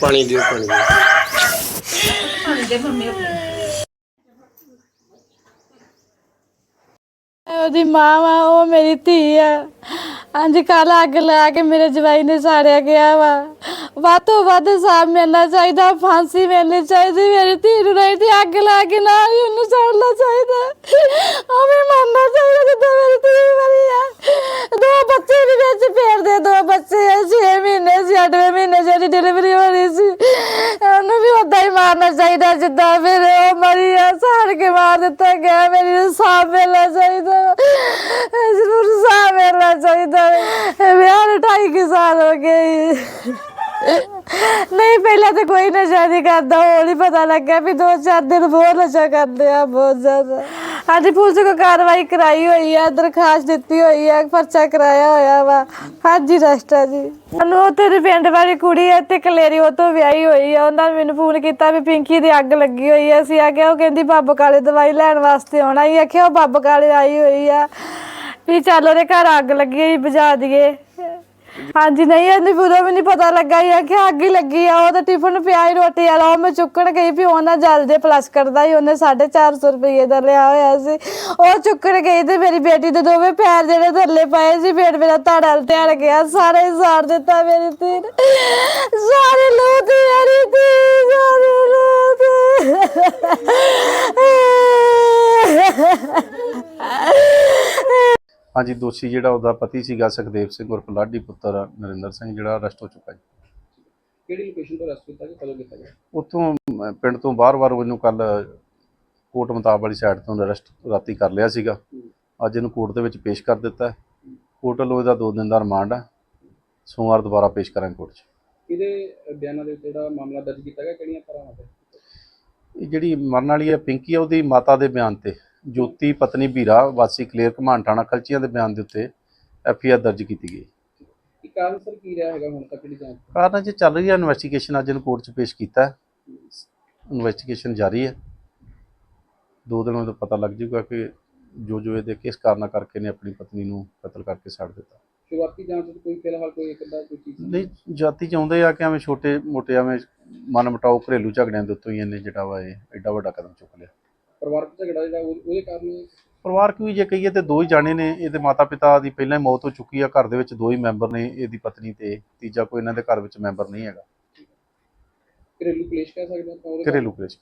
ਪਾਣੀ ਦਿਓ ਪਾਣੀ ਦਿਓ। ਉਹਦੀ ਮਾਂ ਵਾ, ਉਹ ਮੇਰੀ ਧੀ ਆ। ਅੱਜ ਕੱਲ ਅੱਗ ਲਾ ਕੇ ਮੇਰੇ ਜਵਾਈ ਨੇ ਸਾੜਿਆ ਗਿਆ ਵਾ। ਵੱਧ ਤੋਂ ਵੱਧ ਸਾਹ ਮਿਲਣਾ ਚਾਹੀਦਾ, ਫਾਂਸੀ ਮਿਲਣੀ ਚਾਹੀਦੀ, ਮੇਰੀ ਧੀ ਨੂੰ ਨਹੀਂ ਤੇ ਅੱਗ ਲਾ ਕੇ ਨਾ ਹੀ ਉਹਨੂੰ ਸਾੜਨਾ ਚਾਹੀਦਾ। 8ਵੇਂ ਮਹੀਨੇ ਡਿਲੀਵਰੀ ਹੋ ਰਹੀ ਸੀ, ਉਹਨੂੰ ਵੀ ਉਦਾਂ ਹੀ ਮਾਰਨਾ ਚਾਹੀਦਾ ਜਿੱਦਾਂ ਫਿਰ ਉਹ ਮਰੀ ਆ ਸਾੜ ਕੇ ਮਾਰ ਦਿੱਤਾ, ਗਿਆ ਮੇਰੀ ਨੂੰ ਮਿਲਣਾ ਚਾਹੀਦਾ। ਇਸ ਨੂੰ ਮਿਲਣਾ ਚਾਹੀਦਾ। ਵਿਆਹ ਨੂੰ ਢਾਈ ਕੁ ਸਾਲ ਹੋ ਗਏ ਨਹੀਂ, ਪਹਿਲਾਂ ਤਾਂ ਕੋਈ ਨਸ਼ਾ ਨਹੀਂ ਕਰਦਾ, ਹੁਣ ਹੀ ਪਤਾ ਲੱਗਿਆ ਵੀ ਦੋ ਚਾਰ ਦਿਨ ਬਹੁਤ ਨਸ਼ਾ ਕਰਦੇ ਆ, ਬਹੁਤ ਜ਼ਿਆਦਾ। ਹਾਂਜੀ ਪੁਲਿਸ ਕੋ ਕਾਰਵਾਈ ਕਰਾਈ ਹੋਈ ਹੈ ਦਰਖਾਸਤ ਦਿੱਤੀ ਹੋਈ ਹੈ ਪਰਚਾ ਕਰਾਇਆ ਹੋਇਆ ਵਾ। ਹਾਂਜੀ ਰਸਟਾ ਜੀ। ਉਹਨੂੰ ਉਹ ਤੇਰੇ ਪਿੰਡ ਵਾਲੀ ਕੁੜੀ ਹੈ ਤੇ ਕਲੇਰੀ ਉਹ ਤੋਂ ਵਿਆਹੀ ਹੋਈ ਆ। ਉਹਨਾਂ ਨੇ ਮੈਨੂੰ ਫੋਨ ਕੀਤਾ ਵੀ ਪਿੰਕੀ ਦੀ ਅੱਗ ਲੱਗੀ ਹੋਈ ਹੈ ਅਸੀਂ ਆ ਗਿਆ ਉਹ ਕਹਿੰਦੀ, ਬੱਬ ਕਾਲੇ ਦਵਾਈ ਲੈਣ ਵਾਸਤੇ ਆਉਣਾ ਹੀ ਆਖਿਆ, ਉਹ ਬੱਬ ਕਾਲੇ ਆਈ ਹੋਈ ਆ। ਵੀ ਚੱਲ ਉਹਦੇ ਘਰ ਅੱਗ ਲੱਗੀ ਹੋਈ ਬੁਝਾ ਦਈਏ। ਹਾਂਜੀ, ਨਹੀਂ ਇਹਨੂੰ ਪੂਰਾ ਵੀ ਨਹੀਂ ਪਤਾ ਲੱਗਾ ਇਹ ਕਿ ਅੱਗ ਹੀ ਲੱਗੀ ਆ। ਉਹ ਤਾਂ ਟਿਫਨ ਪਿਆ ਹੀ ਰੋਟੀ ਵਾਲਾ, ਉਹ ਮੈਂ ਚੁੱਕਣ ਗਈ ਵੀ ਉਹਨਾਂ ਜਲ ਦੇ ਪਲਸ ਕਰਦਾ ਹੀ ਉਹਨੇ 450 ਰੁਪਏ ਦਾ ਲਿਆ ਹੋਇਆ ਸੀ। ਉਹ ਚੁੱਕਣ ਗਈ ਤੇ ਮੇਰੀ ਬੇਟੀ ਦੇ ਦੋਵੇਂ ਪੈਰ ਜਿਹੜੇ ਥੱਲੇ ਪਏ ਸੀ ਪੇਟ ਮੇਰਾ ਧੜਾ ਲਟਿਆ ਗਿਆ। ਸਾਰੇ ਸਾੜ ਦਿੱਤਾ ਮੇਰੀ ਧੀ ਨੇ। ਸਾਰੇ ਲੋਕ ਮੇਰੀ ਧੀ, ਸਾਰੇ ਲੋਕ ਹਾਂਜੀ ਦੋਸ਼ੀ ਜਿਹੜਾ ਉਹਦਾ ਪਤੀ ਸੀਗਾ ਸੁਖਦੇਵ ਸਿੰਘ ਉਰਫ ਲਾਡੀ ਪੁੱਤਰ ਨਰਿੰਦਰ ਸਿੰਘ ਜਿਹੜਾ ਅਰੈਸਟ ਹੋ ਚੁੱਕਾ ਜੀ। ਕਿਹੜੀ ਲੋਕੇਸ਼ਨ ਤੋਂ ਅਰੈਸਟ ਕੀਤਾ ਕਿ ਕਦੋਂ ਕੀਤਾ ਗਿਆ? ਉੱਥੋਂ ਅਮ, ਪਿੰਡ ਤੋਂ ਬਾਹਰ-ਬਾਹਰ ਉਹਨੂੰ ਕੱਲ ਕੋਟ ਮੁਤਾਬ ਵਾਲੀ ਸਾਈਡ ਤੋਂ ਅਰੈਸਟ ਰਾਤੀ ਕਰ ਲਿਆ ਸੀਗਾ। ਅੱਜ ਇਹਨੂੰ ਕੋਰਟ ਦੇ ਵਿੱਚ ਪੇਸ਼ ਕਰ ਦਿੱਤਾ ਹੈ। ਕੋਰਟ ਵੱਲੋਂ ਇਹਦਾ 2 ਦਿਨ ਦਾ ਰਿਮਾਂਡ ਹੈ। ਸੋਮਵਾਰ ਦੁਬਾਰਾ ਪੇਸ਼ ਕਰਾਂਗੇ ਕੋਰਟ 'ਚ। ਇਹਦੇ ਬਿਆਨਾਂ ਦੇ ਉੱਤੇ ਜਿਹੜਾ ਮਾਮਲਾ ਦਰਜ ਕੀਤਾ ਗਿਆ ਕਿਹੜੀਆਂ ਤਰ੍ਹਾਂ ਤੇ ਇਹ ਜਿਹੜੀ ਮਰਨ ਵਾਲੀ ਹੈ ਪਿੰਕੀ ਆ ਉਹਦੀ ਮਾਤਾ ਦੇ ਬਿਆਨ ਤੇ। ਜੋਤੀ ਪਤਨੀ ਵੀਰਾ ਵਾਸੀ ਕਲੀਅਰ ਕਮਾਨ ਥਾਣਾ ਕਲਚੀਆਂ ਦੇ ਬਿਆਨ ਦੇ ਉੱਤੇ ਐਫ ਆਈ ਆਰ ਦਰਜ ਕੀਤੀ ਗਈ। ਕੀ ਕਾਰਨ ਸਰ ਕੀ ਰਿਹਾ ਹੈਗਾ ਹੁਣ ਤੱਕ ਜਾਂਚ? ਕਾਰਨ ਜੇ ਚੱਲ ਰਹੀ ਹੈ ਇਨਵੈਸਟੀਗੇਸ਼ਨ ਅੱਜ ਇਹਨੂੰ ਕੋਰਟ 'ਚ ਪੇਸ਼ ਕੀਤਾ ਇਨਵੈਸਟੀਗੇਸ਼ਨ ਜਾਰੀ ਹੈ। ਦੋ ਦਿਨਾਂ ਵਿੱਚ ਪਤਾ ਲੱਗ ਜਾਊਗਾ ਕਿ ਜੋ ਜੋ ਇਹਦੇ ਕਿਸ ਕਾਰਨਾਂ ਕਰਕੇ ਨੇ ਆਪਣੀ ਪਤਨੀ ਨੂੰ ਕਤਲ ਕਰਕੇ ਸਾੜ ਦਿੱਤਾ। ਸ਼ੁਰੂਆਤੀ ਜਾਂਚ ਵਿੱਚ ਕੋਈ ਫਿਲਹਾਲ ਕੋਈ ਇੱਕ ਅੱਧਾ ਕੋਈ ਚੀਜ਼ ਨਹੀਂ ਜਾਤੀ ਚਾਹੁੰਦੇ ਆ ਕਿ ਐਵੇਂ ਛੋਟੇ ਮੋਟੇ ਐਵੇਂ ਮਨ ਮਟਾਓ ਘਰੇਲੂ ਝਗੜਿਆਂ ਦੇ ਉੱਤੋਂ ਹੀ ਇਹਨੇ ਜਿਹੜਾ ਵਾ ਇਹ ਐਡਾ ਵੱਡਾ ਕਦਮ ਚੁੱਕ ਲਿਆ। ਪਰਿਵਾਰਕ ਝਗੜਾ ਜਿਹੜਾ ਉਹ- ਉਹਦੇ ਕਾਰਨ ਇਹ ਪਰਿਵਾਰਕ ਵੀ ਜੇ ਕਹੀਏ ਤੇ ਦੋ ਹੀ ਜਾਣੇ ਨੇ ਇਹਦੇ ਮਾਤਾ ਪਿਤਾ ਦੀ ਪਹਿਲਾਂ ਹੀ ਮੌਤ ਹੋ ਚੁੱਕੀ ਆ ਘਰ ਦੇ ਵਿੱਚ ਦੋ ਹੀ ਮੈਂਬਰ ਨੇ ਇਹਦੀ ਪਤਨੀ ਤੇ ਤੀਜਾ ਕੋਈ ਇਹਨਾਂ ਦੇ ਘਰ ਵਿੱਚ ਮੈਂਬਰ ਨਹੀਂ ਹੈਗਾ ਘਰੇਲੂ ਕਲੇਸ਼ ਕਹਿ ਸਕਦੇ ਆਪਾਂ ਉਹਦੇ ਕਾਰਨ। ਘਰੇਲੂ ਕਲੇਸ਼